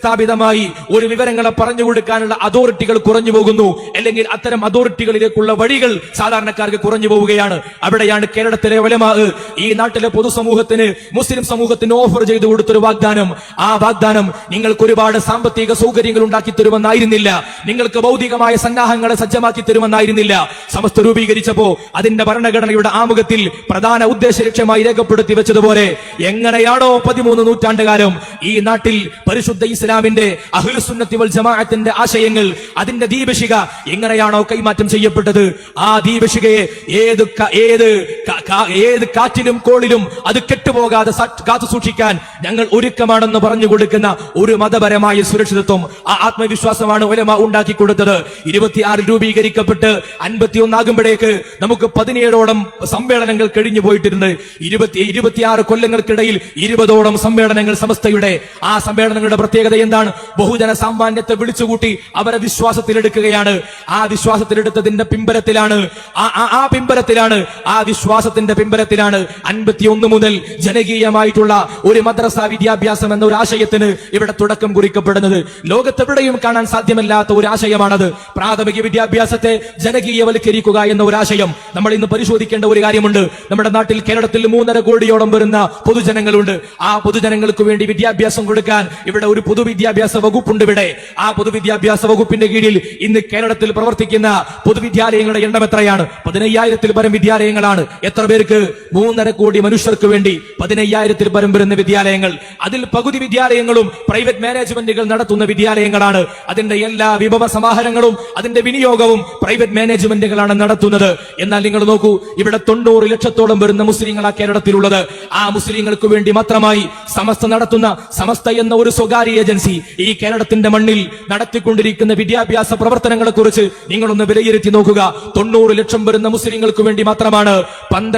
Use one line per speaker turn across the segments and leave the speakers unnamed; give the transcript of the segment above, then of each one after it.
വ്യവസ്ഥാപിതമായി ഒരു വിവരങ്ങളെ പറഞ്ഞു കൊടുക്കാനുള്ള അതോറിറ്റികൾ കുറഞ്ഞു പോകുന്നു. അല്ലെങ്കിൽ അത്തരം അതോറിറ്റികളിലേക്കുള്ള വഴികൾ സാധാരണക്കാർക്ക് കുറഞ്ഞു പോവുകയാണ്. അവിടെയാണ് കേരളത്തിലെ വലമാ ഈ നാട്ടിലെ പൊതുസമൂഹത്തിന് മുസ്ലിം സമൂഹത്തിന് ഓഫർ ചെയ്തു കൊടുത്തൊരു വാഗ്ദാനം. ആ വാഗ്ദാനം നിങ്ങൾക്ക് ഒരുപാട് സാമ്പത്തിക സൗകര്യങ്ങൾ ഉണ്ടാക്കി തരുമെന്നായിരുന്നില്ല. നിങ്ങൾക്ക് ഭൗതികമായ സന്നാഹങ്ങളെ സജ്ജമാക്കി തരുമെന്നായിരുന്നില്ല. സമസ്ത രൂപീകരിച്ചപ്പോ അതിന്റെ ഭരണഘടനയുടെ ആമുഖത്തിൽ പ്രധാന ഉദ്ദേശ ലക്ഷ്യമായി രേഖപ്പെടുത്തി വെച്ചതുപോലെ എങ്ങനെയാണോ പതിമൂന്ന് നൂറ്റാണ്ടുകാലം ഈ നാട്ടിൽ പരിശുദ്ധ ഇസ്ലാമിന്റെ അഹ്ലുസുന്നത്തി വൽ ജമാഅത്തിന്റെ ആശയങ്ങൾ അതിന്റെ ദീപശിക എങ്ങനെയാണോ കൈമാറ്റം ചെയ്യപ്പെട്ടത്? ആ ദീപശികയെ ഏത് ഏത് ഏത് കാറ്റിലും കോളിലും അത് കെട്ടുപോകാതെ കാത്തു സൂക്ഷിക്കാൻ ഞങ്ങൾ ഒരുക്കമാണെന്ന് പറഞ്ഞു കൊടുക്കുന്ന ഒരു മതപരമായ സുരക്ഷിതത്വം ആ ആത്മവിശ്വാസമാണ് ഒലമ ഉണ്ടാക്കി കൊടുത്തത്. ഇരുപത്തിയാറിൽ രൂപീകരിക്കപ്പെട്ട് അൻപത്തി ഒന്നാകുമ്പോഴേക്ക് നമുക്ക് പതിനേഴോളം സമ്മേളനങ്ങൾ കഴിഞ്ഞു പോയിട്ടുണ്ട്. ഇരുപത്തി ഇരുപത്തിയാറ് കൊല്ലങ്ങൾക്കിടയിൽ ഇരുപതോളം സമ്മേളനങ്ങൾ സമസ്തയുടെ ആ സമ്മേളനങ്ങളുടെ പ്രത്യേകത എന്താണ്? ബഹുജന സാമാന്യത്തെ വിളിച്ചുകൂട്ടി അവരെ വിശ്വാസത്തിലെടുക്കുകയാണ്. ആ വിശ്വാസത്തിലെടുത്തതിന്റെ പിമ്പരത്തിലാണ് ആ- പിമ്പരത്തിലാണ് ആ വിശ്വാസത്തിൽ വിശ്വാസത്തിന്റെ പിമ്പലത്തിലാണ് അൻപത്തിയൊന്ന് മുതൽ ജനകീയമായിട്ടുള്ള ഒരു മദ്രസ വിദ്യാഭ്യാസം എന്ന ഒരു ആശയത്തിന് ഇവിടെ തുടക്കം കുറിക്കപ്പെടുന്നത്. ലോകത്തെവിടെയും കാണാൻ സാധ്യമല്ലാത്ത ഒരു ആശയമാണത്. പ്രാഥമിക വിദ്യാഭ്യാസത്തെ ജനകീയവൽക്കരിക്കുക എന്ന ഒരു ആശയം നമ്മൾ ഇന്ന് പരിശോധിക്കേണ്ട ഒരു കാര്യമുണ്ട്. നമ്മുടെ നാട്ടിൽ കേരളത്തിൽ മൂന്നര കോടിയോളം വരുന്ന പൊതുജനങ്ങളുണ്ട്. ആ പൊതുജനങ്ങൾക്ക് വേണ്ടി വിദ്യാഭ്യാസം കൊടുക്കാൻ ഇവിടെ ഒരു പൊതുവിദ്യാഭ്യാസ വകുപ്പുണ്ട് ഇവിടെ. ആ പൊതുവിദ്യാഭ്യാസ വകുപ്പിന്റെ കീഴിൽ ഇന്ന് കേരളത്തിൽ പ്രവർത്തിക്കുന്ന പൊതുവിദ്യാലയങ്ങളുടെ എണ്ണം എത്രയാണ്? പതിനയ്യായിരത്തിൽ പരം വിദ്യാലയങ്ങളാണ്. എത്ര പേർക്ക് മൂന്നര കോടി മനുഷ്യർക്ക് വേണ്ടി പതിനയ്യായിരത്തിൽ പരം വരുന്ന വിദ്യാലയങ്ങൾ. അതിൽ പകുതി വിദ്യാലയങ്ങളും പ്രൈവറ്റ് മാനേജ്മെന്റുകൾ നടത്തുന്ന വിദ്യാലയങ്ങളാണ്. അതിന്റെ എല്ലാ വിഭവ സമാഹരണങ്ങളും അതിന്റെ വിനിയോഗവും പ്രൈവറ്റ് മാനേജ്മെന്റുകളാണ് നടത്തുന്നത്. എന്നാൽ നിങ്ങൾ നോക്കൂ ഇവിടെ തൊണ്ണൂറ് ലക്ഷത്തോളം വരുന്ന മുസ്ലിങ്ങളാ കേരളത്തിലുള്ളത്. ആ മുസ്ലിങ്ങൾക്ക് വേണ്ടി മാത്രമായി സമസ്ത നടത്തുന്ന സമസ്ത എന്ന ഒരു സ്വകാര്യ ഏജൻസി ഈ കേരളത്തിന്റെ മണ്ണിൽ നടത്തിക്കൊണ്ടിരിക്കുന്ന വിദ്യാഭ്യാസ പ്രവർത്തനങ്ങളെ കുറിച്ച് നിങ്ങളൊന്ന് വിലയിരുത്തി നോക്കുക. തൊണ്ണൂറ് ലക്ഷം വരുന്ന മുസ്ലിങ്ങൾക്ക് വേണ്ടി മാത്രമാണ്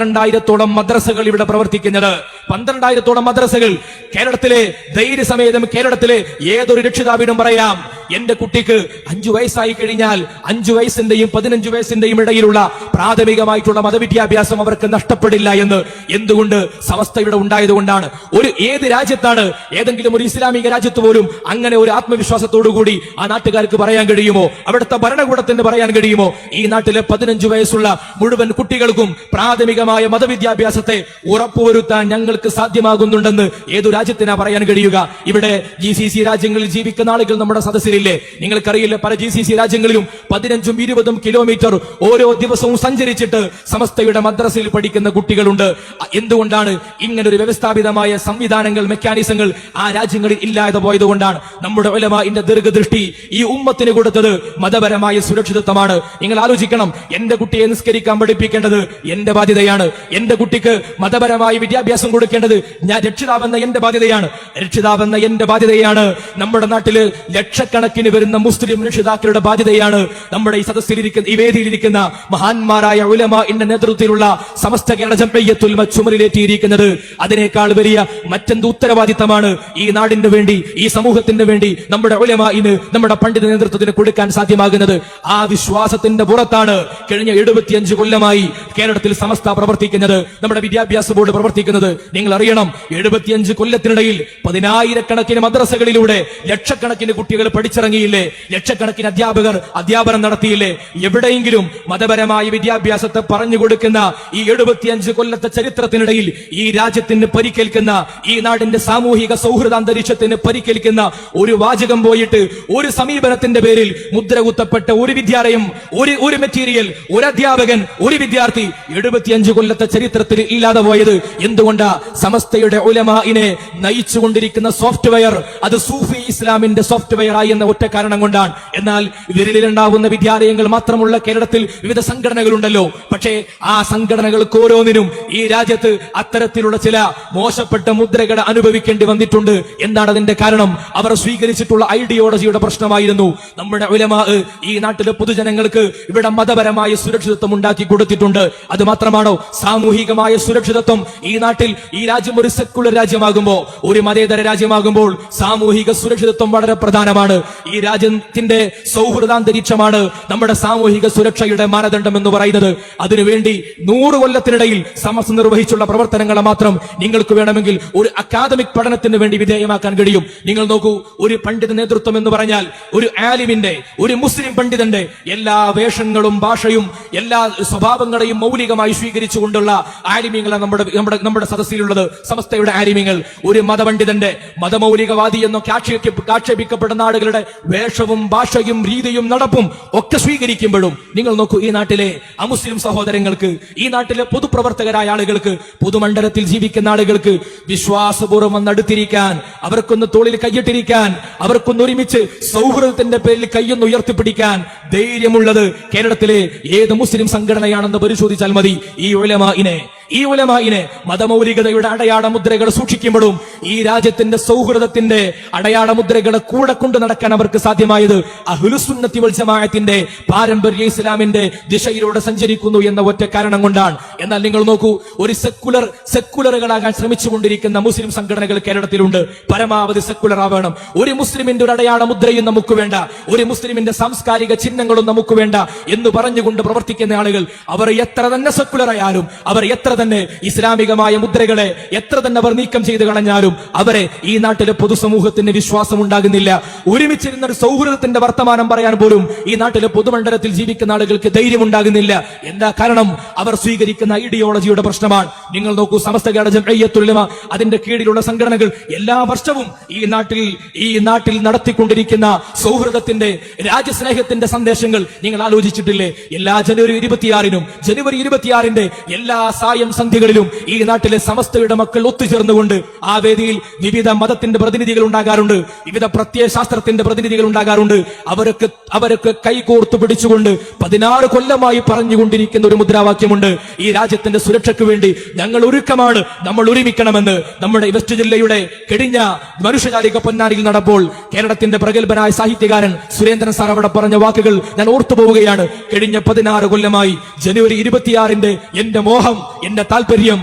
പന്ത്രണ്ടായിരത്തോളം മദ്രസകൾ ഇവിടെ പ്രവർത്തിക്കുന്നത്. പന്ത്രണ്ടായിരത്തോളം മദ്രസകൾ. കേരളത്തിലെ ധൈര്യസമേതം കേരളത്തിലെ ഏതൊരു രക്ഷിതാവിനും പറയാം. എന്റെ കുട്ടിക്ക് അഞ്ചു വയസ്സായി കഴിഞ്ഞാൽ അഞ്ചു വയസ്സിന്റെയും പതിനഞ്ചു വയസ്സിന്റെയും ഇടയിലുള്ള പ്രാഥമികമായിട്ടുള്ള മതവിദ്യാഭ്യാസം അവർക്ക് നഷ്ടപ്പെടില്ല എന്ന് എന്തുകൊണ്ട് സമസ്ത ഇവിടെ ഉണ്ടായതുകൊണ്ടാണ്. ഒരു ഏത് രാജ്യത്താണ് ഏതെങ്കിലും ഒരു ഇസ്ലാമിക രാജ്യത്ത് പോലും അങ്ങനെ ഒരു ആത്മവിശ്വാസത്തോടു കൂടി ആ നാട്ടുകാർക്ക് പറയാൻ കഴിയുമോ? അവിടുത്തെ ഭരണകൂടത്തിന് പറയാൻ കഴിയുമോ? ഈ നാട്ടിലെ പതിനഞ്ചു വയസ്സുള്ള മുഴുവൻ കുട്ടികൾക്കും പ്രാഥമികമായ മതവിദ്യാഭ്യാസത്തെ ഉറപ്പുവരുത്താൻ ഞങ്ങൾക്ക് സാധ്യമാകുന്നുണ്ടെന്ന് ഏതു രാജ്യത്തിനാ പറയാൻ കഴിയുക? ഇവിടെ ജി സി സി രാജ്യങ്ങളിൽ ജീവിക്കുന്ന ആളുകൾ നമ്മുടെ സദസ്സിലില്ലേ? നിങ്ങൾക്കറിയില്ല പല ജി സി സി രാജ്യങ്ങളിലും പതിനഞ്ചും ഇരുപതും കിലോമീറ്റർ ഓരോ ദിവസവും സഞ്ചരിച്ചിട്ട് സമസ്തയുടെ മദ്രസയിൽ പഠിക്കുന്ന കുട്ടികളുണ്ട്. എന്തുകൊണ്ടാണ് ഇങ്ങനെ ഒരു വ്യവസ്ഥാപിതമായ സംവിധാനങ്ങൾ മെക്കാനിസങ്ങൾ ആ രാജ്യങ്ങളിൽ ഇല്ലാതെ പോയതുകൊണ്ടാണ്? നമ്മുടെ ഒലമാന്റെ ദീർഘദൃഷ്ടി ഈ ഉമ്മത്തിന് കൊടുത്തത് മതപരമായ സുരക്ഷിതത്വമാണ്. നിങ്ങൾ ആലോചിക്കണം എന്റെ കുട്ടിയെ നിസ്കരിക്കാൻ പഠിപ്പിക്കേണ്ടത് എന്റെ ബാധ്യതയാണ്. എന്റെ കുട്ടിക്ക് മതപരമായി വിദ്യാഭ്യാസം കൊടുക്കേണ്ടത് ഞാൻ രക്ഷിതാവെന്ന എന്റെ ബാധ്യതയാണ്. രക്ഷിതാവെന്ന എന്റെ ബാധ്യതയാണ്. നമ്മുടെ നാട്ടിൽ ലക്ഷക്കണക്കിന് വരുന്ന മുസ്ലിം രക്ഷിതാക്കളുടെ ബാധ്യതയാണ്. നമ്മുടെ ഈ സദസ്സിലിരിക്കുന്ന ഈ വേദിയിലിരിക്കുന്ന മഹാന്മാരായ ഉലമ എന്റെ നേതൃത്വത്തിലുള്ള സമസ്ത കേരള ജംഇയ്യത്തുൽ ഉലമ ചുമലിലേറ്റിയിരിക്കുന്നത് അതിനേക്കാൾ വലിയ മറ്റെന്ത് ഉത്തരവാദിത്തമാണ് ഈ നാടിന് വേണ്ടി ഈ സമൂഹത്തിന് വേണ്ടി നമ്മുടെ ഉലമ ഇന്ന് നമ്മുടെ പണ്ഡിത നേതൃത്വത്തിന് കൊടുക്കാൻ സാധ്യമാകുന്നത്. ആ വിശ്വാസത്തിന്റെ പുറത്താണ് കഴിഞ്ഞ എഴുപത്തിയഞ്ച് കൊല്ലമായി കേരളത്തിൽ സമസ്ത പ്രവർത്തിക്കുന്നത് നമ്മുടെ വിദ്യാഭ്യാസ ബോർഡ് പ്രവർത്തിക്കുന്നത്. നിങ്ങൾ അറിയണം എഴുപത്തിയഞ്ച് കൊല്ലത്തിനിടയിൽ പതിനായിരക്കണക്കിന് മദ്രസകളിലൂടെ ലക്ഷക്കണക്കിന് കുട്ടികൾ പഠിച്ചിറങ്ങിയില്ലേ? ലക്ഷക്കണക്കിന് അധ്യാപകർ അധ്യാപനം നടത്തിയില്ലേ? എവിടെയെങ്കിലും മതപരമായ വിദ്യാഭ്യാസത്തെ പറഞ്ഞു കൊടുക്കുന്ന ഈ എഴുപത്തിയഞ്ച് കൊല്ലത്തെ ചരിത്രത്തിനിടയിൽ ഈ രാജ്യത്തിന് പരിക്കേൽക്കുന്ന ഈ നാടിന്റെ സാമൂഹിക സൗഹൃദ അന്തരീക്ഷത്തിന് പരിക്കേൽക്കുന്ന ഒരു വാചകം പോയിട്ട് ഒരു സമീപനത്തിന്റെ പേരിൽ മുദ്ര കുത്തപ്പെട്ട ഒരു വിദ്യാലയം ഒരു ഒരു മെറ്റീരിയൽ ഒരു അധ്യാപകൻ ഒരു വിദ്യാർത്ഥി എഴുപത്തിയഞ്ച് കൊല്ലത്തെ ചരിത്രത്തിൽ ഇല്ലാതെ പോയത് എന്തുകൊണ്ടാ? സമസ്തയുടെ ഉലമാനെ നയിച്ചുകൊണ്ടിരിക്കുന്ന സോഫ്റ്റ്വെയർ അത് സൂഫി ഇസ്ലാമിന്റെ സോഫ്റ്റ്വെയർ ആയി എന്ന ഒറ്റ കാരണം കൊണ്ടാണ്. എന്നാൽ വിരലിലുണ്ടാവുന്ന വിദ്യാലയങ്ങൾ മാത്രമുള്ള കേരളത്തിൽ വിവിധ സംഘടനകളുണ്ടല്ലോ. പക്ഷേ ആ സംഘടനകൾക്ക് ഓരോന്നിനും ഈ രാജ്യത്ത് അത്തരത്തിലുള്ള ചില മോശപ്പെട്ട മുദ്രകൾ അനുഭവിക്കേണ്ടി വന്നിട്ടുണ്ട്. എന്താണ് അതിന്റെ കാരണം? അവർ സ്വീകരിച്ചിട്ടുള്ള ഐഡിയോളജിയുടെ പ്രശ്നമായിരുന്നു. നമ്മുടെ ഉലമാ ഈ നാട്ടിലെ പൊതുജനങ്ങൾക്ക് ഇവിടെ മതപരമായ സുരക്ഷിതത്വം ഉണ്ടാക്കി കൊടുത്തിട്ടുണ്ട്. അത് മാത്രമാണോ? സാമൂഹികമായ സുരക്ഷിതത്വം ഈ നാട്ടിൽ ഈ രാജ്യം ഒരു സെക്കുലർ രാജ്യമാകുമ്പോൾ ഒരു മതേതര രാജ്യമാകുമ്പോൾ സാമൂഹിക സുരക്ഷിതത്വം വളരെ പ്രധാനമാണ്. ഈ രാജ്യത്തിന്റെ സൗഹൃദാന്തരീക്ഷമാണ് നമ്മുടെ സാമൂഹിക സുരക്ഷയുടെ മാനദണ്ഡം എന്ന് പറയുന്നത്. അതിനുവേണ്ടി നൂറ് കൊല്ലത്തിനിടയിൽ സമസ് നിർവഹിച്ചുള്ള പ്രവർത്തനങ്ങളെ മാത്രം നിങ്ങൾക്ക് വേണമെങ്കിൽ ഒരു അക്കാദമിക് പഠനത്തിന് വേണ്ടി വിധേയമാക്കാൻ കഴിയും. നിങ്ങൾ നോക്കൂ ഒരു പണ്ഡിത നേതൃത്വം എന്ന് പറഞ്ഞാൽ ഒരു ആലിമിന്റെ ഒരു മുസ്ലിം പണ്ഡിതന്റെ എല്ലാ വേഷങ്ങളും ഭാഷയും എല്ലാ സ്വഭാവങ്ങളെയും മൗലികമായി സ്വീകരിച്ചുകൊണ്ടുള്ള ആലിമ്യങ്ങളാണ് നമ്മുടെ നമ്മുടെ നമ്മുടെ സദസ്സിലുള്ളത്. സമസ്തയുടെ ആലിമ്യങ്ങൾ. ഒരു മതപണ്ഡിതന്റെ മതമൗലികവാദി എന്നൊക്കെ ആക്ഷേപിക്ക ആക്ഷേപിക്കപ്പെടുന്ന ആളുകളുടെ വേഷവും ഭാഷയും രീതിയും നടപ്പും ഒക്കെ സ്വീകരിക്കുമ്പോഴും നിങ്ങൾ നോക്കൂ ഈ നാട്ടിലെ അമുസ്ലിം സഹോദരങ്ങൾക്ക് ഈ നാട്ടിലെ പൊതുപ്രവർത്തകരായ ആളുകൾക്ക് പൊതുമണ്ഡലത്തിൽ ജീവിക്കുന്ന ആളുകൾക്ക് വിശ്വാസപൂർവം വന്നടുത്തിരിക്കാൻ അവർക്കൊന്ന് തോളിൽ കൈയിട്ടിരിക്കാൻ അവർക്കൊന്ന് ഒരുമിച്ച് സൗഹൃദത്തിന്റെ പേരിൽ കൈയൊന്ന് ഉയർത്തിപ്പിടിക്കാൻ ധൈര്യമുള്ളത് കേരളത്തിലെ ഏത് മുസ്ലിം സംഘടനയാണെന്ന് പരിശോധിച്ചാൽ മതി. ഈ ഉലമായിനെ ഈ ഉലമായിനെ മതമൗലികതയുടെ അടയാള മുദ്രകൾ സൂക്ഷിക്കുമ്പോഴും ഈ രാജ്യത്തിന്റെ സൗഹൃദത്തിന്റെ അടയാള മുദ്രകളെ കൂടെ കൊണ്ടു നടക്കാൻ അവർക്ക് സാധ്യമായത് അഹ്ലുസുന്നത്തി വൽ ജമാഅത്തിന്റെ പാരമ്പര്യ ഇസ്ലാമിന്റെ ദിശയിലൂടെ സഞ്ചരിക്കുന്നു എന്ന ഒറ്റ കാരണം കൊണ്ടാണ്. എന്നാൽ നിങ്ങൾ നോക്കൂ ഒരു സെക്കുലർ സെക്കുലറുകളാകാൻ ശ്രമിച്ചുകൊണ്ടിരിക്കുന്ന മുസ്ലിം സംഘടനകൾ കേരളത്തിലുണ്ട്. പരമാവധി സെക്കുലർ ആവണം. ഒരു മുസ്ലിമിന്റെ ഒരു അടയാള മുദ്രയും നമുക്ക് വേണ്ട. ഒരു മുസ്ലിമിന്റെ സാംസ്കാരിക ചിഹ്നങ്ങളും നമുക്ക് വേണ്ട എന്ന് പറഞ്ഞുകൊണ്ട് പ്രവർത്തിക്കുന്ന ആളുകൾ അവർ എത്ര തന്നെ സെക്കുലർ ആയാലും അവർ എത്ര തന്നെ ഇസ്ലാമികമായ മുദ്രകളെ എത്ര തന്നെ അവർ നീക്കം ചെയ്ത് കളഞ്ഞാലും അവരെ ഈ നാട്ടിലെ പൊതുസമൂഹത്തിന് വിശ്വാസം ഉണ്ടാകുന്നില്ല ഒരുമിച്ചിരുന്ന ഒരു സൗഹൃദത്തിന്റെ വർത്തമാനം പറയാൻ പോലും ഈ നാട്ടിലെ പൊതുമണ്ഡലത്തിൽ ജീവിക്കുന്ന ആളുകൾക്ക് ധൈര്യം ഉണ്ടാകുന്നില്ല എന്താ കാരണം? അവർ സ്വീകരിക്കുന്ന ഐഡിയോളജിയുടെ പ്രശ്നമാണ്. നിങ്ങൾ നോക്കൂ സമസ്ത ജംഇയ്യത്തുൽ-ഉലമ അതിന്റെ കീഴിലുള്ള സംഘടനകൾ എല്ലാ വർഷവും ഈ നാട്ടിൽ ഈ നാട്ടിൽ നടത്തിക്കൊണ്ടിരിക്കുന്ന സൗഹൃദത്തിന്റെ രാജ്യസ്നേഹത്തിന്റെ സന്ദേശങ്ങൾ നിങ്ങൾ ആലോചിച്ചിട്ടില്ലേ? എല്ലാ ജനുവരി ഇരുപത്തിയാറിനും ജനുവരി ഇരുപത്തിയാറിന്റെ എല്ലാ സായം സന്ധ്യകളിലും ഈ നാട്ടിലെ സമസ്തയുടെ മക്കൾ ഒത്തുചേർന്നുകൊണ്ട് ആ വേദിയിൽ വിവിധ മതത്തിന്റെ പ്രതിനിധികൾ ഉണ്ടാകാറുണ്ട് വിവിധ പ്രത്യയ ശാസ്ത്രത്തിന്റെ പ്രതിനിധികൾ ഉണ്ടാകാറുണ്ട്. അവരൊക്കെ അവരൊക്കെ കൈകോർത്തു പിടിച്ചുകൊണ്ട് പതിനാറ് കൊല്ലമായി പറഞ്ഞുകൊണ്ടിരിക്കുന്ന ഒരു മുദ്രാവാക്യമുണ്ട്. ഈ രാജ്യത്തിന്റെ സുരക്ഷയ്ക്ക് വേണ്ടി ഞങ്ങൾ ഒരുക്കമാണ് നമ്മൾ ഒരുമിക്കണമെന്ന്. നമ്മുടെ വെസ്റ്റ് ജില്ലയുടെ കെടിഞ്ഞ മനുഷ്യജാലിക പൊന്നാനിയിൽ നടപ്പോൾ കേരളത്തിന്റെ പ്രഗത്ഭനായ സാഹിത്യകാരൻ സുരേന്ദ്രൻ സാർ അവിടെ പറഞ്ഞ വാക്കുകൾ ഞാൻ ഓർത്തു പോവുകയാണ് കഴിഞ്ഞ പതിനാറ് കൊല്ലമായി ജനുവരി ഇരുപത്തിയാറിന്റെ എന്റെ മോഹം എന്റെ താല്പര്യം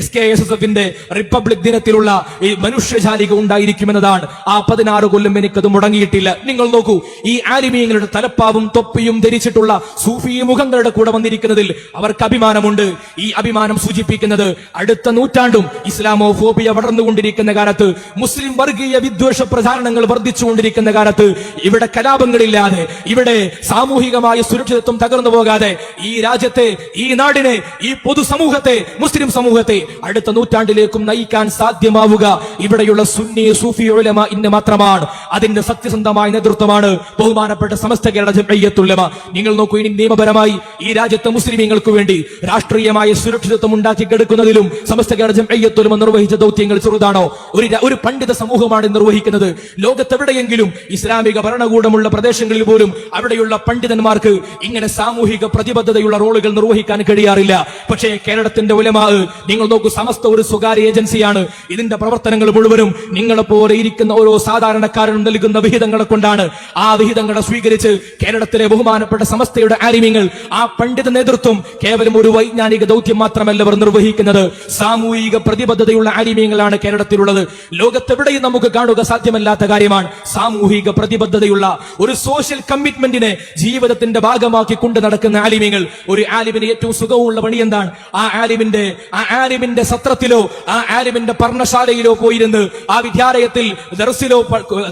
എസ് കെ എസ് എസ് എഫിന്റെ റിപ്പബ്ലിക് ദിനത്തിലുള്ള ഈ മനുഷ്യജാലിക ഉണ്ടായിരിക്കുമെന്നതാണ്. ആ പതിനാറ് കൊല്ലം എനിക്കത് മുടങ്ങിയിട്ടില്ല. നിങ്ങൾ നോക്കൂ ഈ ആലിമീങ്ങളുടെ തലപ്പാവും തൊപ്പിയും ധരിച്ചിട്ടുള്ള സൂഫി മുഖങ്ങളുടെ കൂടെ വന്നിരിക്കുന്നതിൽ അവർക്ക് അഭിമാനമുണ്ട്. ഈ അഭിമാനം സൂചിപ്പിക്കുന്നത് അടുത്ത നൂറ്റാണ്ടും ഇസ്ലാമോ ഫോബിയ വളർന്നുകൊണ്ടിരിക്കുന്ന കാലത്ത് മുസ്ലിം വർഗീയ വിദ്വേഷ പ്രചാരണങ്ങൾ വർദ്ധിച്ചുകൊണ്ടിരിക്കുന്ന കാലത്ത് ഇവിടെ കലാപങ്ങളില്ലാതെ ഇവിടെ സാമൂഹികമായ സുരക്ഷിതത്വം തകർന്നു പോകാതെ ഈ രാജ്യത്തെ ഈ നാടിനെ ഈ പൊതുസമൂഹത്തെ മുസ്ലിം സമൂഹത്തെ. അടുത്ത നൂറ്റാണ്ടിലേക്കും നയിക്കാൻ സാധ്യമാവുക ഇവിടെയുള്ള സുന്നി സൂഫി ഉലമ ഇന്ന് മാത്രമാണ്. അതിന്റെ സത്യസന്ധമായ നേതൃത്വമാണ് ബഹുമാനപ്പെട്ട സമസ്ത കേരള ജംഇയ്യത്തുൽ-ഉലമ നിങ്ങൾ നോക്കൂ ഇനി നിയമപരമായി ഈ രാജ്യത്തെ മുസ്ലിമീങ്ങൾക്ക് വേണ്ടി രാഷ്ട്രീയമായ സുരക്ഷിതത്വം ഉണ്ടാക്കി കെടുക്കുന്നതിലും സമസ്ത കേരള ജംഇയ്യത്തുൽ-ഉലമ നിർവഹിച്ച ദൗത്യങ്ങൾ ചെറുതാണോ? ഒരു ഒരു പണ്ഡിത സമൂഹമാണ് നിർവഹിക്കുന്നത്. ലോകത്തെവിടെയെങ്കിലും ഇസ്ലാമിക ഭരണകൂടമുള്ള പ്രദേശങ്ങളിൽ പോലും അവിടെയുള്ള പണ്ഡിതന്മാർക്ക് ഇങ്ങനെ സാമൂഹിക പ്രതിബദ്ധതയുള്ള റോളുകൾ നിർവഹിക്കാൻ കഴിയാറില്ല. പക്ഷേ കേരളത്തിന്റെ ഉലമാ നിങ്ങൾ നോക്കൂ സമസ്ത ഒരു സ്വകാര്യ ഏജൻസിയാണ്. ഇതിന്റെ പ്രവർത്തനങ്ങൾ മുഴുവനും നിങ്ങളെ പോലെ ഇരിക്കുന്ന ഓരോ സാധാരണക്കാരനും നൽകുന്ന വിഹിതങ്ങളെ കൊണ്ടാണ്. ആ വിഹിതങ്ങളെ സ്വീകരിച്ച് കേരളത്തിലെ ബഹുമാനപ്പെട്ട സമസ്തയുടെ ആരിമ്യങ്ങൾ ആ പണ്ഡിത നേതൃത്വം കേവലം ഒരു വൈജ്ഞാനിക ദൗത്യം മാത്രമല്ല അവർ നിർവഹിക്കുന്നത്. സാമൂഹിക പ്രതിബദ്ധതയുള്ള ആരിമ്യങ്ങളാണ് കേരളത്തിലുള്ളത്. ലോകത്തെവിടെയും നമുക്ക് കാണുക സാധ്യമല്ലാത്ത കാര്യമാണ് സാമൂഹിക പ്രതിബദ്ധതയുള്ള ഒരു സോഷ്യൽ കമ്മിറ്റ്മെന്റിനെ ജീവിതത്തിന്റെ ഭാഗമാക്കി കൊണ്ട് നടക്കുന്ന ആലിമ്യങ്ങൾ ഒരു ആലിമിന് ഏറ്റവും സുഖമുള്ള പണി എന്താണ്? ആ ആലിമിന്റെ ആ ആലിമിന്റെ സത്രത്തിലോ ആ ആലിമിന്റെ പർണശാലയിലോ പോയിരുന്ന് ആ വിദ്യാലയത്തിൽ ദർസിലോ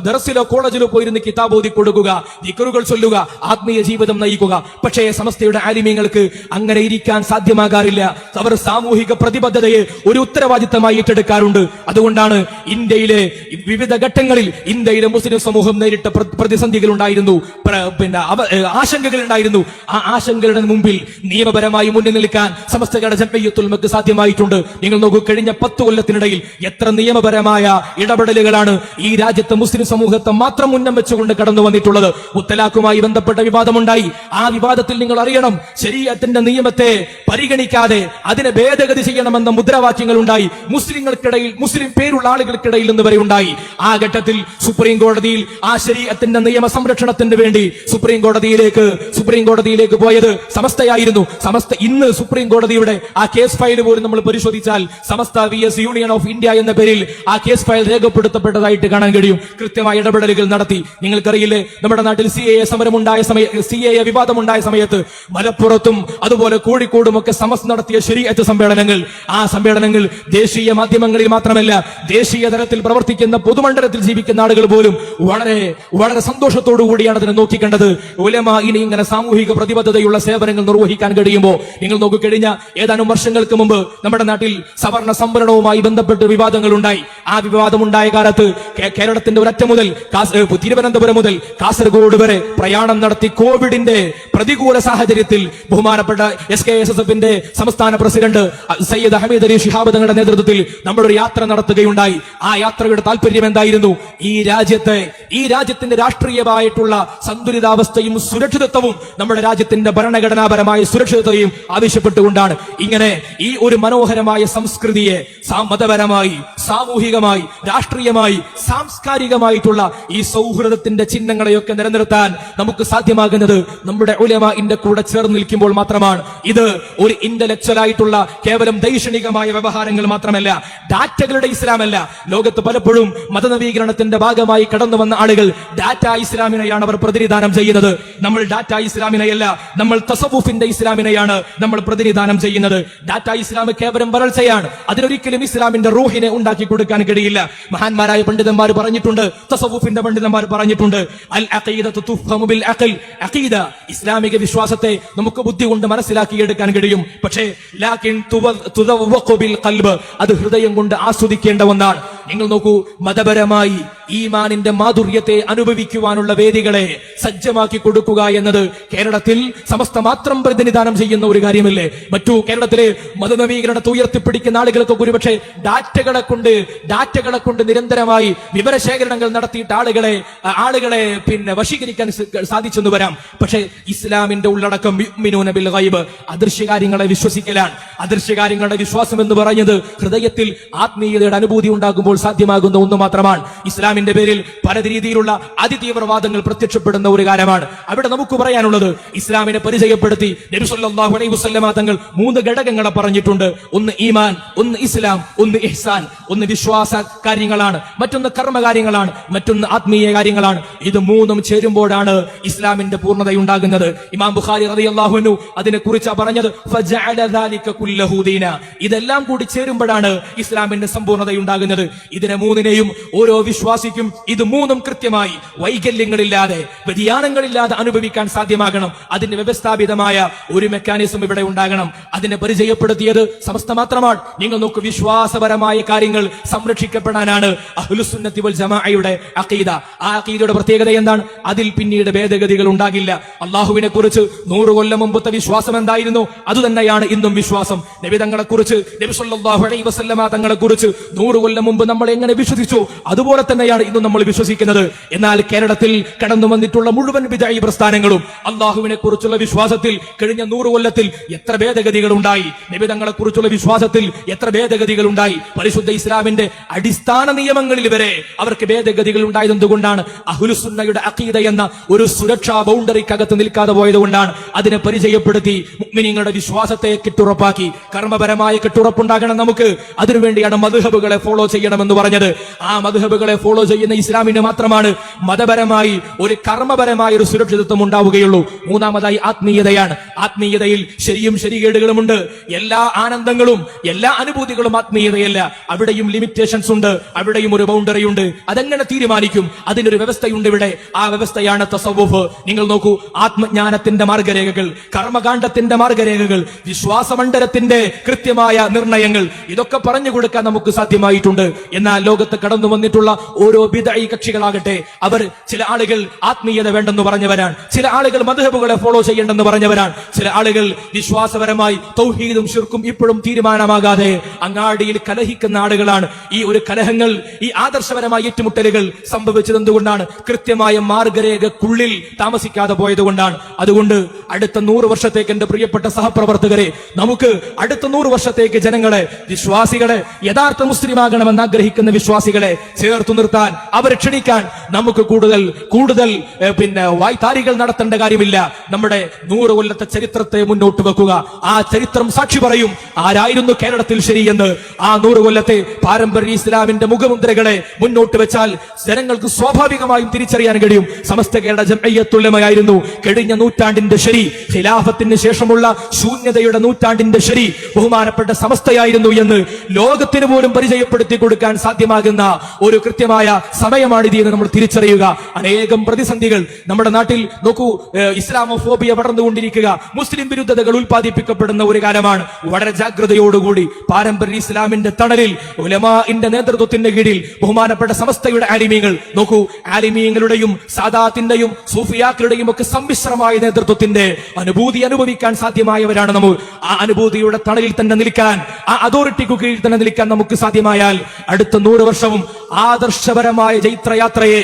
ദർസിലോ കോളേജിലോ പോയിരുന്ന് കിതാബ് ഓതി കൊടുക്കുക ദിക്കറുകൾ ചൊല്ലുക ആത്മീയ ജീവിതം നയിക്കുക. പക്ഷേ സമസ്തയുടെ ആലിമ്യങ്ങൾക്ക് അങ്ങനെ ഇരിക്കാൻ സാധ്യമാകാറില്ല. അവർ സാമൂഹിക പ്രതിബദ്ധതയെ ഒരു ഉത്തരവാദിത്തമായി ഏറ്റെടുക്കാറുണ്ട്. അതുകൊണ്ടാണ് ഇന്ത്യയിലെ വിവിധ ഘട്ടങ്ങളിൽ ഇന്ത്യയിലെ മുസ്ലിം സമൂഹം നേരിട്ട പ്രതിസന്ധികൾ ഉണ്ടായിരുന്നു പിന്നെ ആശങ്കകൾ ഉണ്ടായിരുന്നു ആ ആശങ്കകളുടെ മുമ്പിൽ നിയമപരമായി മുന്നിൽ നിൽക്കാൻ സമസ്തകളുടെ ജന്മയ്യത്തുൽമക്ക് സാധ്യമായിട്ടുണ്ട്. നിങ്ങൾ നോക്കൂ കഴിഞ്ഞ പത്ത് കൊല്ലത്തിനിടയിൽ എത്ര നിയമപരമായ ഇടപെടലുകളാണ് ഈ രാജ്യത്തെ മുസ്ലിം സമൂഹത്തെ മാത്രം ഉന്നം വെച്ചുകൊണ്ട് കടന്നു വന്നിട്ടുള്ളത്. മുത്തലാഖുമായി ബന്ധപ്പെട്ട വിവാദമുണ്ടായി. ആ വിവാദത്തിൽ നിങ്ങൾ അറിയണം ശരീരത്തിന്റെ നിയമത്തെ പരിഗണിക്കാതെ അതിനെ ഭേദഗതി ചെയ്യണമെന്ന മുദ്രാവാക്യങ്ങൾ ഉണ്ടായി. മുസ്ലിങ്ങൾക്കിടയിൽ മുസ്ലിം പേരുള്ള ആളുകൾക്കിടയിൽ നിന്ന് വരെ ഉണ്ടായി. ആ ഘട്ടത്തിൽ സുപ്രീം കോടതിയിൽ ആ ശരീരത്തിന്റെ നിയമ സംരക്ഷണത്തിന് വേണ്ടി സുപ്രീം കോടതിയിലേക്ക് സുപ്രീം കോടതിയിലേക്ക് പോയത് സമസ്തയായിരുന്നു. സമസ്ത ഇന്ന് സുപ്രീം കോടതിയുടെ ആ കേസ് ഫയൽ പോലും നമ്മൾ പരിശോധിച്ചാൽ Samastha V S union of India എന്ന പേരിൽ ആ കേസ് ഫയൽ രേഖപ്പെടുത്തപ്പെട്ടതായിട്ട് കാണാൻ കഴിയും. കൃത്യമായ ഇടപെടലുകൾ നടത്തി. നിങ്ങൾക്കറിയില്ലേ നമ്മുടെ നാട്ടിൽ സി എ സമരമുണ്ടായ സമയ സി എ വിവാദമുണ്ടായ സമയത്ത് മലപ്പുറത്തും അതുപോലെ കോഴിക്കോടും ഒക്കെ സമസ് നടത്തിയ ശരിയത്ത് സമ്മേളനങ്ങൾ. ആ സമ്മേളനങ്ങൾ ദേശീയ മാധ്യമങ്ങളിൽ മാത്രമല്ല ദേശീയ തലത്തിൽ പ്രവർത്തിക്കുന്ന പൊതുമണ്ഡലത്തിൽ ജീവിക്കുന്ന ആളുകൾ പോലും വളരെ വളരെ സന്തോഷത്തോടു കൂടിയാണ് അതിനെ നോക്കിക്കണ്ടത്. ഉലമ ഇനി ഇങ്ങനെ സാമൂഹിക പ്രതിബദ്ധതയുള്ള സേവനങ്ങൾ നിർവഹിക്കാൻ കഴിയുമ്പോൾ നിങ്ങൾ നോക്കിക്കഴിഞ്ഞ ഏതാനും ഏതാനും വർഷങ്ങൾക്ക് മുമ്പ് നമ്മുടെ നാട്ടിൽ സവർണ സംവരണവുമായി ബന്ധപ്പെട്ട് വിവാദങ്ങൾ ഉണ്ടായി ആ വിവാദം ഉണ്ടായ കാലത്ത് കേരളത്തിന്റെ ഒരറ്റ മുതൽ തിരുവനന്തപുരം മുതൽ കാസർഗോഡ് വരെ പ്രയാണം നടത്തി കോവിഡിന്റെ പ്രതികൂല സാഹചര്യത്തിൽ ബഹുമാനപ്പെട്ട എസ് കെ എസ് എസ് എഫിന്റെ സംസ്ഥാന പ്രസിഡന്റ് സയ്യദ് അഹമ്മദ് അലി ഷിഹാബ് തങ്ങളുടെ നേതൃത്വത്തിൽ നമ്മളൊരു യാത്ര നടത്തുകയുണ്ടായി. ആ യാത്രയുടെ താല്പര്യം എന്തായിരുന്നു? ഈ രാജ്യത്തെ ഈ രാജ്യത്തിന്റെ രാഷ്ട്രീയമായിട്ടുള്ള സന്തുലിതാവസ്ഥയും സുരക്ഷിതത്വവും നമ്മുടെ രാജ്യത്തിന്റെ ഭരണഘടനാപരമായ സുരക്ഷിതത്വയും ആവശ്യപ്പെട്ടുകൊണ്ടാണ്. ഇങ്ങനെ ഈ ഒരു മനോഹരമായ സംസ്കൃതിയെ മതപരമായി സാമൂഹികമായി രാഷ്ട്രീയമായി സാംസ്കാരികമായിട്ടുള്ള ഈ സൗഹൃദത്തിന്റെ ചിഹ്നങ്ങളെയൊക്കെ നിലനിർത്താൻ നമുക്ക് സാധ്യമാകുന്നത് നമ്മുടെ ഉലമാന്റെ കൂടെ ചേർന്ന് നിൽക്കുമ്പോൾ മാത്രമാണ്. ഇത് ഒരു ഇന്റലക്ച്വൽ ആയിട്ടുള്ള കേവലം ദൈക്ഷണികമായ വ്യവഹാരങ്ങൾ മാത്രമല്ല ഡാറ്റകളുടെ ഇസ്ലാമല്ല. ലോകത്ത് പലപ്പോഴും മതനവീകരണത്തിന്റെ ഭാഗമായി കടന്നു വന്ന ആളുകൾ ഡാറ്റ ഇസ്ലാമിനെയാണ് അവർ പ്രതിനിധാനം ചെയ്യുന്നത്. നമ്മൾ ഡാറ്റ ഇസ്ലാമിനെയല്ല നമ്മൾ തസവുഫിന്റെ ഇസ്ലാമിനെയാണ് നമ്മൾ പ്രതിനിധാനം ചെയ്യുന്നത്. ഡാറ്റ ഇസ്ലാം കേവലം വരൾച്ചയാണ്. അതിനൊരിക്കലും ഇസ്ലാമിന്റെ റൂഹിനെ ഉണ്ടാക്കി കൊടുക്കാൻ കഴിയില്ല. മഹാന്മാരായ പണ്ഡിതന്മാർ പറഞ്ഞിട്ടുണ്ട് തസവുഫിന്റെ പണ്ഡിതന്മാർ പറഞ്ഞിട്ടുണ്ട് അൽ ബിൽ അഖീദ ഇസ്ലാമിക വിശ്വാസത്തെ നമുക്ക് ബുദ്ധി കൊണ്ട് മനസ്സിലാക്കിയെടുക്കാൻ കഴിയും. പക്ഷേ ബിൽ അത് ഹൃദയം കൊണ്ട് ആസ്വദിക്കേണ്ട ഒന്നാണ്. നിങ്ങൾ നോക്കൂ മതപരമായി ഈമാനിന്റെ മാധുര്യത്തെ അനുഭവിക്കുവാനുള്ള വേദികളെ സജ്ജമാക്കി കൊടുക്കുക എന്നത് കേരളത്തിൽ സമസ്ത മാത്രം പ്രതിനിധാനം ചെയ്യുന്ന ഒരു കാര്യമല്ലേ? മറ്റു കേരളത്തിലെ മതനവീകരണത്തെ ഉയർത്തിപ്പിടിക്കുന്ന ആളുകൾക്ക് ഒരുപക്ഷെ ഡാറ്റകളെ കൊണ്ട് ഡാറ്റകളെ കൊണ്ട് നിരന്തരമായി വിവരശേഖരണങ്ങൾ നടത്തിയിട്ട് ആളുകളെ ആളുകളെ പിന്നെ വശീകരിക്കാൻ സാധിച്ചെന്ന് വരാം. പക്ഷേ ഇസ്ലാമിന്റെ ഉള്ളടക്കം ബിൽ ഗൈബ് അദൃശ്യകാര്യങ്ങളെ വിശ്വസിക്കലാണ്. അദൃശ്യകാര്യങ്ങളുടെ വിശ്വാസം എന്ന് പറയുന്നത് ഹൃദയത്തിൽ ആത്മീയതയുടെ അനുഭൂതി ഉണ്ടാകുമ്പോൾ സാധ്യമാകുന്ന ഒന്ന് മാത്രമാണ്. ഇസ്ലാമിന്റെ പേരിൽ പല രീതിയിലുള്ള അതിതീവ്രവാദങ്ങൾ പ്രത്യക്ഷപ്പെടുന്ന ഒരു കാര്യമാണ് അവിടെ നമുക്ക് പറയാനുള്ളത് ഇസ്ലാമിനെ പരിചയപ്പെടുത്തി അലൈഹി തങ്ങൾ മൂന്ന് ഘടകങ്ങളെ പറഞ്ഞിട്ടുണ്ട്. ഒന്ന് ഈമാൻ ഒന്ന് ഇസ്ലാം ഒന്ന് ഇഹ്സാൻ ഒന്ന് വിശ്വാസ കാര്യങ്ങളാണ് മറ്റൊന്ന് കർമ്മകാര്യങ്ങളാണ് മറ്റൊന്ന് ആത്മീയ കാര്യങ്ങളാണ്. ഇത് മൂന്നും ചേരുമ്പോഴാണ് ഇസ്ലാമിന്റെ പൂർണത ഉണ്ടാകുന്നത് ഇമാം ബുഖാരി റളിയല്ലാഹു അൻഹു അതിനെ കുറിച്ച് പറഞ്ഞത്. ഇതെല്ലാം കൂടി ചേരുമ്പോഴാണ് ഇസ്ലാമിന്റെ സമ്പൂർണത ഉണ്ടാകുന്നത് ഇതിനെ മൂന്നിനെയും ഓരോ വിശ്വാസിക്കും ഇത് മൂന്നും കൃത്യമായി വൈകല്യങ്ങളില്ലാതെ വ്യതിയാനങ്ങളില്ലാതെ അനുഭവിക്കാൻ സാധ്യമാകണം. അതിന് വ്യവസ്ഥാപിതമായ ഒരു മെക്കാനിസം ഇവിടെ ഉണ്ടാകണം. അതിനെ പരിചയപ്പെടുത്തിയത് സമസ്ത മാത്രമാണ്. നിങ്ങൾ നോക്കൂ വിശ്വാസപരമായ കാര്യങ്ങൾ സംരക്ഷിക്കപ്പെടാനാണ് അഹ്ലുസുന്നത്തി വൽ ജമാഅയുടെ അഖീദ. ആ അഖീദയുടെ പ്രത്യേകത എന്താണ്? അതിൽ പിന്നീട് ഭേദഗതികൾ ഉണ്ടാകില്ല. അള്ളാഹുവിനെ കുറിച്ച് നൂറ് കൊല്ലം മുമ്പത്തെ വിശ്വാസം എന്തായിരുന്നു? അതുതന്നെയാണ് ഇന്നും വിശ്വാസം. നബിതങ്ങളെ കുറിച്ച് നബി സല്ലല്ലാഹു അലൈഹി വസല്ലമ തങ്ങളെ കുറിച്ച് നൂറ് കൊല്ലം മുമ്പ് നമ്മൾ എങ്ങനെ വിശ്വസിച്ചു? അതുപോലെ തന്നെയാണ് ഇന്നും നമ്മൾ വിശ്വസിക്കുന്നത്. എന്നാൽ കേരളത്തിൽ കടന്നു വന്നിട്ടുള്ള മുഴുവൻ വിജയി പ്രസ്ഥാനങ്ങളും അള്ളാഹുവിനെ കുറിച്ചുള്ള വിശ്വാസത്തിൽ കഴിഞ്ഞ നൂറ് കൊല്ലത്തിൽ എത്ര ഭേദഗതികൾ ഉണ്ടായി? നബി തങ്ങളെ കുറിച്ചുള്ള വിശ്വാസത്തിൽ എത്ര ഭേദഗതികൾ ഉണ്ടായി? പരിശുദ്ധ ഇസ്ലാമിന്റെ അടിസ്ഥാന നിയമങ്ങളിൽ വരെ അവർക്ക് ഭേദഗതികൾ ഉണ്ടായത് എന്തുകൊണ്ടാണ്? അഹുലുസുന്നയുടെ അഖീദ എന്ന ഒരു സുരക്ഷാ ബൗണ്ടറിക്കകത്ത് നിൽക്കാതെ പോയത് കൊണ്ടാണ് അതിനെ പരിചയപ്പെടുത്തി മുഗ്മിനിങ്ങളുടെ വിശ്വാസത്തെ കെട്ടുറപ്പാക്കി. കർമ്മപരമായ കെട്ടുറപ്പുണ്ടാകണം നമുക്ക്. അതിനുവേണ്ടിയാണ് മധുഹബുകളെ ഫോളോ ചെയ്യണമെന്ന് പറഞ്ഞത്. ആ മധുഹബുകളെ ഫോളോ ചെയ്യുന്ന ഇസ്ലാമിന് മാത്രമാണ് മതപരമായി ഒരു കർമ്മപരമായ ഒരു സുരക്ഷിതത്വം ഉണ്ടാവുകയുള്ളൂ. മൂന്നാമതായി ആത്മീയതയാണ്. ആത്മീയതയിൽ ശരിയും ശരികേടുകളുമുണ്ട്. എല്ലാ ആനന്ദങ്ങളും എല്ലാ അനുഭൂതികളും ആത്മീയതയല്ല. അവിടെയും ലിമിറ്റേഷൻസ് ഉണ്ട്. അവിടെയും ഒരു ബൗണ്ടറി ഉണ്ട്. അതെങ്ങനെ തീരുമാനിക്കും? അതിനൊരു വ്യവസ്ഥയുണ്ട് ഇവിടെ. ആ വ്യവസ്ഥയാണ് തസവുഫ് നിങ്ങൾ നോക്കൂ ആത്മജ്ഞാനത്തിന്റെ മാർഗരേഖകൾ കർമ്മകാണ്ഡത്തിന്റെ മാർഗരേഖകൾ വിശ്വാസമണ്ഡലത്തിന്റെ കൃത്യമായ നിർണയങ്ങൾ. ഇതൊക്കെ പറഞ്ഞു കൊടുക്കാൻ നമുക്ക് സാധ്യമായിട്ടുണ്ട്. എന്നാൽ ലോകത്ത് കടന്നു വന്നിട്ടുള്ള ഓരോ ബിദായി കക്ഷികളാകട്ടെ അവർ ചില ആളുകൾ ആത്മീയത വേണ്ടെന്ന് പറഞ്ഞവരാണ്. ചില ആളുകൾ മധുഹബുകളെ ഫോളോ ചെയ്യേണ്ടെന്ന് പറഞ്ഞവരാണ്. ചില ആളുകൾ വിശ്വാസപരമായി തൗഹീദും ശിർക്കും ഇപ്പോഴും തീരുമാനമാകാതെ അങ്ങാടിയിൽ കലഹിക്കുന്ന ആളുകളാണ്. ഈ ഒരു കലഹങ്ങൾ ഈ ആദർശപരമായ ഏറ്റുമുട്ടലുകൾ സംഭവിച്ചത് എന്തുകൊണ്ടാണ് കൃത്യമായ മാർഗരേഖക്കുള്ളിൽ താമസിക്കാതെ പോയത് കൊണ്ടാണ് അതുകൊണ്ട് അടുത്ത നൂറ് വർഷത്തേക്ക് എന്റെ പ്രിയപ്പെട്ട സഹപ്രവർത്തകരെ നമുക്ക് അടുത്ത നൂറ് വർഷത്തേക്ക് ജനങ്ങളെ വിശ്വാസികളെ യഥാർത്ഥ മുസ്ലിമാകണമെന്ന് ആഗ്രഹിക്കുന്ന വിശ്വാസികളെ ചേർത്തു നിർത്താൻ നടത്താൻ അവരെ ക്ഷണിക്കാൻ നമുക്ക് കൂടുതൽ കൂടുതൽ പിന്നെ വായ്ത്താരികൾ നടത്തേണ്ട കാര്യമില്ല. നമ്മുടെ നൂറ് കൊല്ലത്തെ ചരിത്രത്തെ മുന്നോട്ട് വെക്കുക. ആ ചരിത്രം സാക്ഷി പറയും ആരായിരുന്നു കേരളത്തിൽ ശരിയെന്ന്? ആ നൂറ് കൊല്ലത്തെ പാരമ്പര്യ ഇസ്ലാമിന്റെ മുഖമുദ്രകളെ മുന്നോട്ട് വെച്ചാൽ ജനങ്ങൾക്ക് സ്വാഭാവികമായും തിരിച്ചറിയാൻ കഴിയും. സമസ്ത കേരള ജനയ്യത്തുല്യമായിരുന്നു കഴിഞ്ഞ നൂറ്റാണ്ടിന്റെ ശരി ഖിലാഫത്തിന് ശേഷമുള്ള ശൂന്യതയുടെ നൂറ്റാണ്ടിന്റെ ശരി ബഹുമാനപ്പെട്ട സമസ്തയായിരുന്നു എന്ന് ലോകത്തിന് പോലും പരിചയപ്പെടുത്തി കൊടുക്കാൻ സാധ്യമാകുന്ന ഒരു കൃത്യമായ സമയമാണിത് എന്ന് നമ്മൾ തിരിച്ചറിയുക. അനേകം പ്രതിസന്ധികൾ നമ്മുടെ നാട്ടിൽ നോക്കൂ ഇസ്ലാമോ ഇസ്ലാമോഫോബിയ വളർന്നുകൊണ്ടിരിക്കുക മുസ്ലിം വിരുദ്ധതകൾ ഉൽപ്പാദിപ്പിക്കപ്പെടുന്ന ഒരു കാലമാണ്. വളരെ ജാഗ്രതയോടുകൂടി പാരമ്പര്യ ഇസ്ലാമിന്റെ തണലിൽ ഉലമാന്റെ നേതൃത്വത്തിന്റെ കീഴിൽ ബഹുമാനപ്പെട്ട സമസ്തയുടെ ആലിമീങ്ങൾ നോക്കൂ ആലിമീങ്ങളുടെയും സാദാത്തിന്റെയും സൂഫിയാക്കളുടെയും ഒക്കെ സമ്മിശ്രമായ നേതൃത്വത്തിന്റെ അനുഭൂതി അനുഭവിക്കാൻ സാധ്യമായവരാണ് നമ്മൾ. ആ അനുഭൂതിയുടെ തണലിൽ തന്നെ നിൽക്കാൻ ആ അതോറിറ്റിക്ക് കീഴിൽ തന്നെ നിൽക്കാൻ നമുക്ക് സാധ്യമായാൽ അടുത്ത നൂറ് വർഷവും ആദർശപരമായ ജൈത്രയാത്രയെ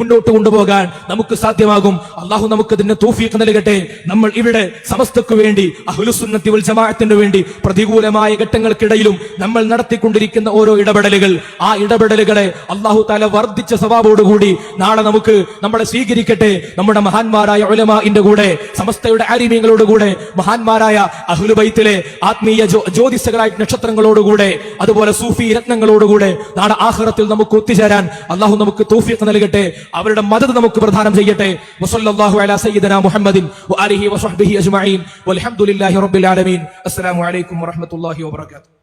മുന്നോട്ട് കൊണ്ടുപോകാൻ നമുക്ക് സാധ്യമാകും. അള്ളാഹു നമുക്ക് ഇതിന്റെ തോഫീക്ക് നൽകട്ടെ. നമ്മൾ ഇവിടെ സമസ്തക്ക് വേണ്ടി അഹുലുസുന്നത്തി ജമാഅത്തിന് വേണ്ടി പ്രതികൂലമായ ഘട്ടങ്ങൾക്കിടയിലും നമ്മൾ നടത്തിക്കൊണ്ടിരിക്കുന്ന ഓരോ ഇടപെടലുകൾ. ആ ഇടപെടലുകളെ അള്ളാഹു താല വർദ്ധിച്ച സ്വഭാവോടുകൂടി നാളെ നമുക്ക് നമ്മളെ സ്വീകരിക്കട്ടെ. നമ്മുടെ മഹാന്മാരായ ഒലമാന്റെ കൂടെ സമസ്തയുടെ ആരിമ്യങ്ങളോട് കൂടെ മഹാന്മാരായ അഹുലുബൈത്തിലെ ആത്മീയ ജ്യോതിസകളായ നക്ഷത്രങ്ങളോടുകൂടെ അതുപോലെ സൂഫി രത്നങ്ങളോടുകൂടെ നാളെ ആഹ്റത്തിൽ നമുക്ക് ഒത്തുചേരാൻ അള്ളാഹു നമുക്ക് തൗഫീഖ് നൽകട്ടെ. അവരുടെ മദത് നമുക്ക് പ്രദാനം ചെയ്യട്ടെ. വസല്ലല്ലാഹു അലാ സയ്യിദന മുഹമ്മദിൻ വആലിഹി വസഹ്ബിഹി അജ്മഈൻ. വൽഹംദുലില്ലാഹി റബ്ബിൽ ആലമീൻ. അസ്സലാമു അലൈക്കും വറഹ്മത്തുള്ളാഹി വബറകാതുഹു